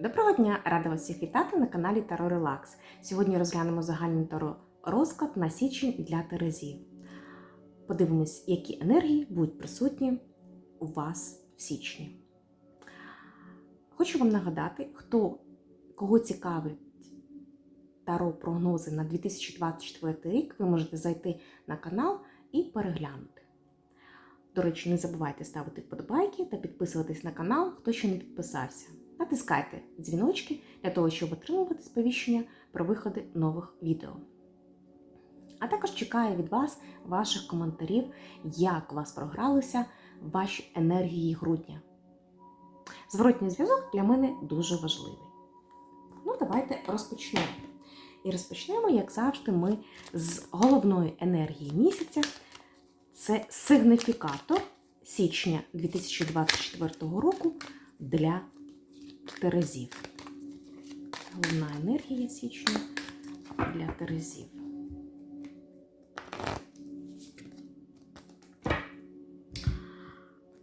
Доброго дня! Рада вас всіх вітати на каналі Таро Релакс. Сьогодні розглянемо загальний таро розклад на січень для Терезів. Подивимось, які енергії будуть присутні у вас в січні. Хочу вам нагадати, хто кого цікавить таро прогнози на 2024 рік, ви можете зайти на канал і переглянути. До речі, не забувайте ставити вподобайки та підписуватись на канал, хто ще не підписався. Натискайте дзвіночки для того, щоб отримувати сповіщення про виходи нових відео. А також чекаю від вас ваших коментарів, як у вас програлися ваші енергії грудня. Зворотній зв'язок для мене дуже важливий. Ну, давайте розпочнемо. І розпочнемо, як завжди, ми з головної енергії місяця. Це сигніфікатор січня 2024 року для Терезів. Головна енергія січня для Терезів.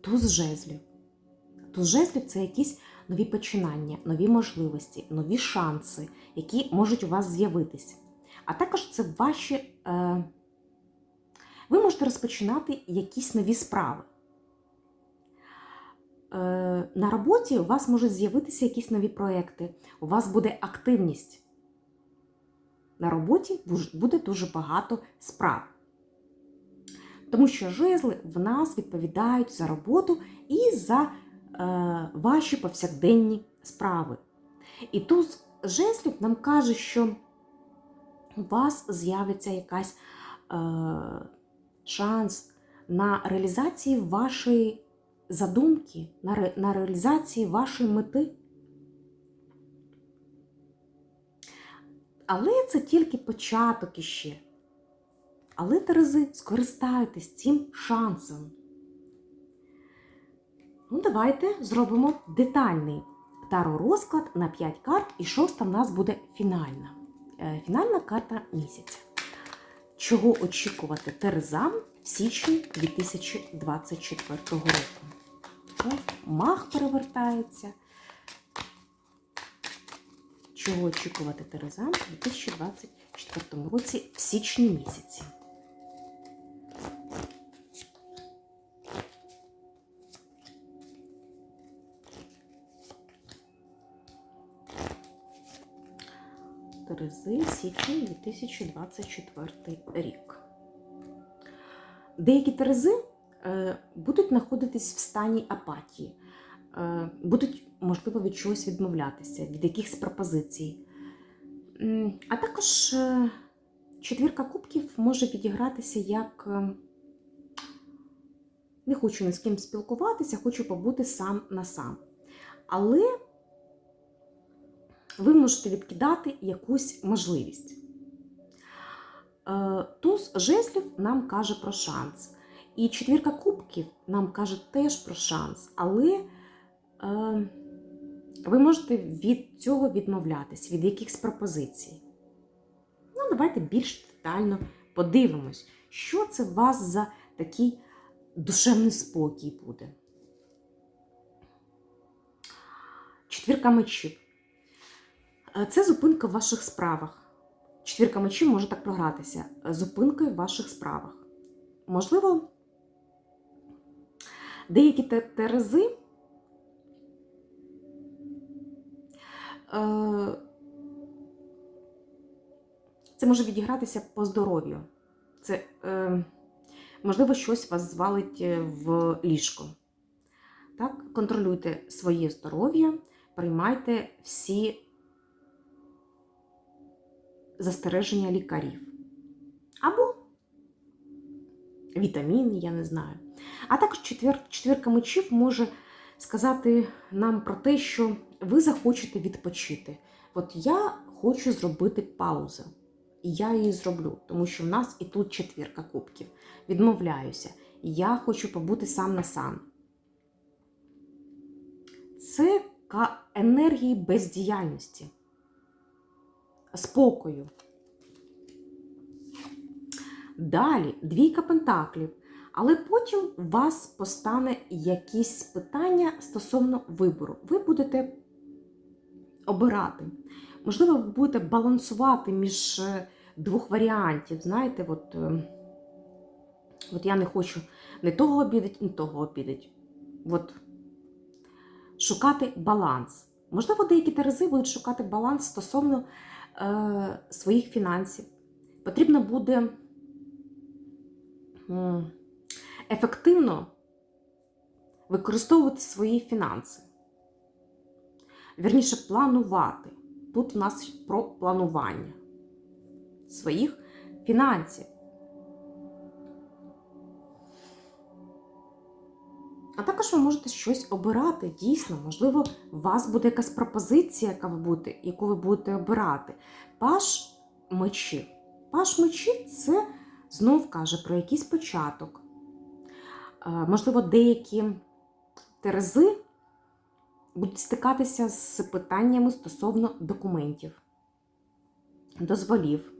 Туз жезлів. Туз жезлів це якісь нові починання, нові можливості, нові шанси, які можуть у вас з'явитися. А також це ваші. Е... Ви можете розпочинати якісь нові справи. Е, на роботі у вас можуть з'явитися якісь нові проекти, у вас буде активність. На роботі буде дуже багато справ. Тому що жезли в нас відповідають за роботу і за е, ваші повсякденні справи. І тут жезлів нам каже, що у вас з'явиться якась е, шанс на реалізацію вашої задумки на, ре, на реалізації вашої мети. Але це тільки початок іще. Але, Терези, скористайтесь цим шансом. Ну, давайте зробимо детальний таро-розклад на 5 карт, і шоста в нас буде фінальна. Е, фінальна карта місяця. Чого очікувати Терезам в січні 2024 року? Мах перевертається. Чого очікувати Терезам у 2024 році в січні місяці? Терези січень 2024 рік. Деякі терези е, будуть знаходитись в стані апатії, е, будуть, можливо, від чогось відмовлятися, від якихось пропозицій. А також е, четвірка кубків може відігратися як не хочу ні з ким спілкуватися, хочу побути сам на сам. Але ви можете відкидати якусь можливість. Туз жезлів нам каже про шанс. І четвірка кубків нам каже теж про шанс. Але е, ви можете від цього відмовлятись, від якихось пропозицій. Ну, давайте більш детально подивимось, що це у вас за такий душевний спокій буде. Четвірка мечів. Це зупинка в ваших справах. Четвірка мечів може так програтися. Зупинкою в ваших справах. Можливо, деякі терези е, це може відігратися по здоров'ю. Це, е, можливо, щось вас звалить е, в ліжко. Так? Контролюйте своє здоров'я, приймайте всі застереження лікарів. Або вітаміни, я не знаю. А також четвір, четвірка мечів може сказати нам про те, що ви захочете відпочити. От я хочу зробити паузу. І я її зроблю, тому що в нас і тут четвірка кубків. Відмовляюся. Я хочу побути сам на сам. Це енергії бездіяльності спокою. Далі двійка пентаклів. Але потім у вас постане якісь питання стосовно вибору. Ви будете обирати. Можливо, ви будете балансувати між е, двох варіантів. Знаєте, от, е, от я не хочу не того обідати, не того обідати. От шукати баланс. Можливо, деякі терези будуть шукати баланс стосовно своїх фінансів. Потрібно буде ефективно використовувати свої фінанси. Вірніше, планувати. Тут в нас про планування своїх фінансів. А також ви можете щось обирати. Дійсно, можливо, у вас буде якась пропозиція, яка ви будете, яку ви будете обирати. Паш мечів. Паш мечів це знов каже про якийсь початок. Е, Можливо, деякі терези будуть стикатися з питаннями стосовно документів, дозволів.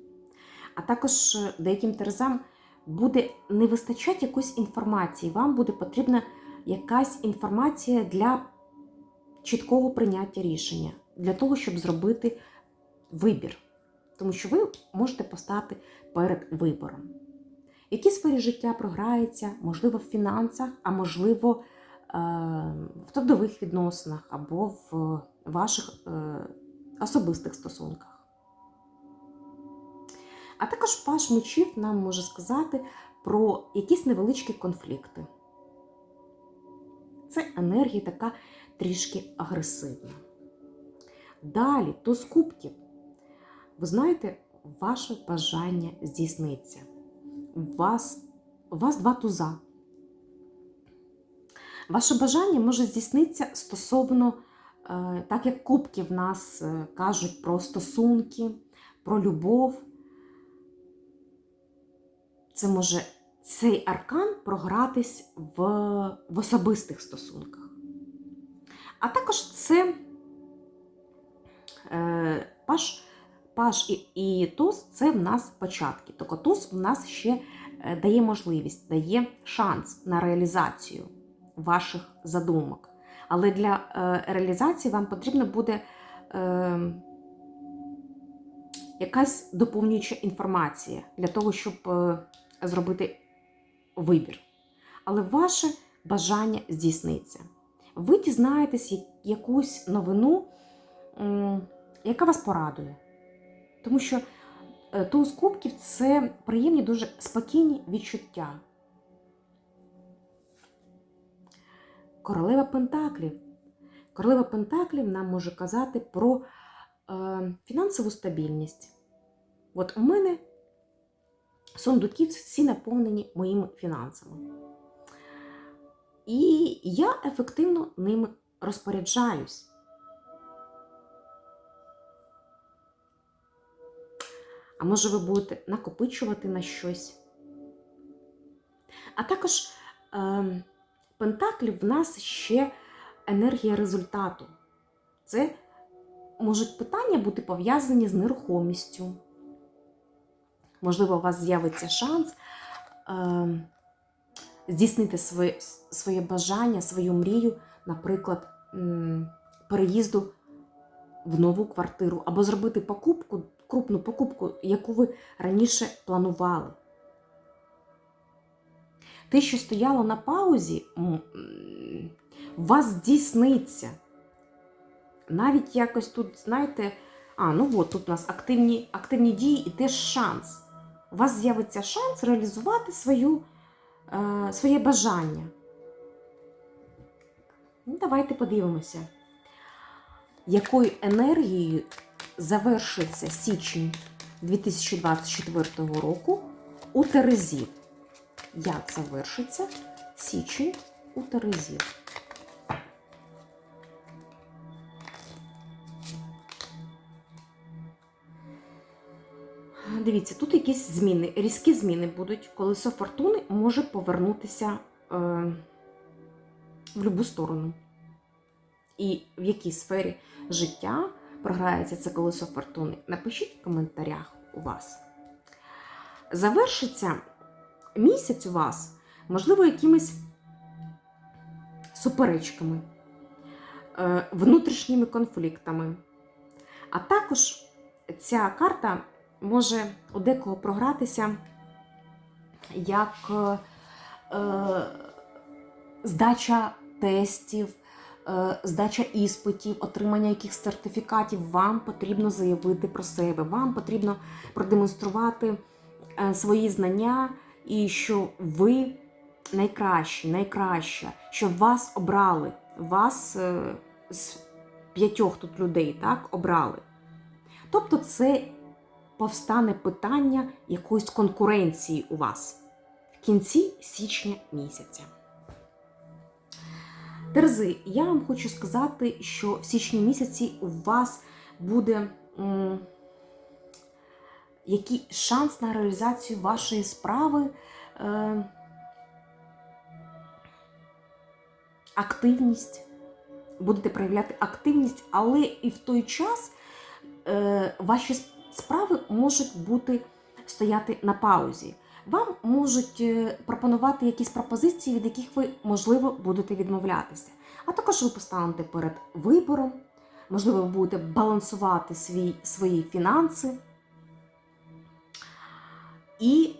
А також е, деяким терезам буде не вистачати якоїсь інформації. Вам буде потрібна якась інформація для чіткого прийняття рішення, для того, щоб зробити вибір. Тому що ви можете постати перед вибором. В якій сфері життя програється, можливо, в фінансах, а можливо, е, в трудових відносинах або в ваших е, особистих стосунках. А також паш мечів нам може сказати про якісь невеличкі конфлікти. Це енергія така трішки агресивна. Далі, туз кубків. Ви знаєте, ваше бажання здійсниться. У вас, у вас два туза. Ваше бажання може здійснитися стосовно, е, так як кубки в нас е, кажуть про стосунки, про любов. Це може цей аркан програтись в, в особистих стосунках. А також це е, паш, паш і, і туз це в нас початки. Тобто туз в нас ще е, дає можливість, дає шанс на реалізацію ваших задумок. Але для е, реалізації вам потрібна буде е, якась доповнююча інформація для того, щоб е, зробити вибір. Але ваше бажання здійсниться. Ви дізнаєтесь якусь новину, яка вас порадує. Тому що е, туз кубків це приємні, дуже спокійні відчуття. Королева Пентаклів. Королева Пентаклів нам може казати про е, фінансову стабільність. От у мене сундуки всі наповнені моїми фінансами. І я ефективно ними розпоряджаюсь. А може, ви будете накопичувати на щось. А також е, Пентаклів в нас ще енергія результату. Це можуть питання бути пов'язані з нерухомістю. Можливо, у вас з'явиться шанс е, здійснити своє, своє бажання, свою мрію, наприклад, переїзду в нову квартиру, або зробити покупку, крупну покупку, яку ви раніше планували. Те, що стояло на паузі, у вас здійсниться. Навіть якось тут, знаєте, а, ну от тут у нас активні, активні дії і теж шанс. У вас з'явиться шанс реалізувати свою, е, своє бажання. Ну, давайте подивимося, якою енергією завершиться січень 2024 року у Терезі. Як завершиться січень у Терезі? Дивіться, тут якісь зміни, різкі зміни будуть. Колесо фортуни може повернутися е, в будь-яку сторону. І в якій сфері життя програється це колесо фортуни? Напишіть в коментарях у вас. Завершиться місяць у вас, можливо, якимись суперечками, е, внутрішніми конфліктами. А також ця карта може у декого програтися як е, е, здача тестів, е, здача іспитів, отримання якихось сертифікатів. Вам потрібно заявити про себе, вам потрібно продемонструвати е, свої знання і що ви найкращі, найкраща, що вас обрали, вас е, з п'ятьох тут людей так, обрали. Тобто це повстане питання якоїсь конкуренції у вас в кінці січня місяця. Терези, я вам хочу сказати, що в січні місяці у вас буде м, який шанс на реалізацію вашої справи. Е, активність, будете проявляти активність, але і в той час е, ваші справи можуть бути стояти на паузі. Вам можуть е, пропонувати якісь пропозиції, від яких ви, можливо, будете відмовлятися. А також ви постанете перед вибором, можливо, ви будете балансувати свій, свої фінанси. І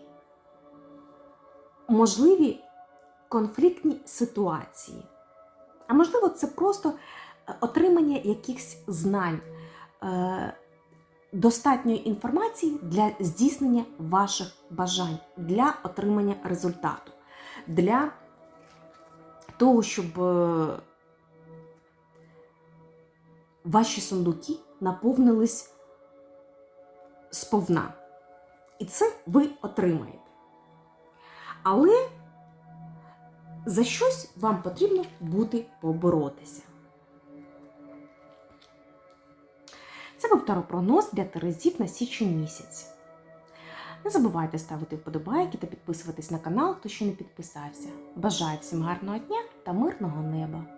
можливі конфліктні ситуації. А можливо, це просто е, отримання якихось знань, е, достатньої інформації для здійснення ваших бажань, для отримання результату, для того, щоб е, ваші сундуки наповнились сповна. І це ви отримаєте. Але за щось вам потрібно буде поборотися. Це був таропрогноз для Терезів на січень місяць. Не забувайте ставити вподобайки та підписуватись на канал, хто ще не підписався. Бажаю всім гарного дня та мирного неба!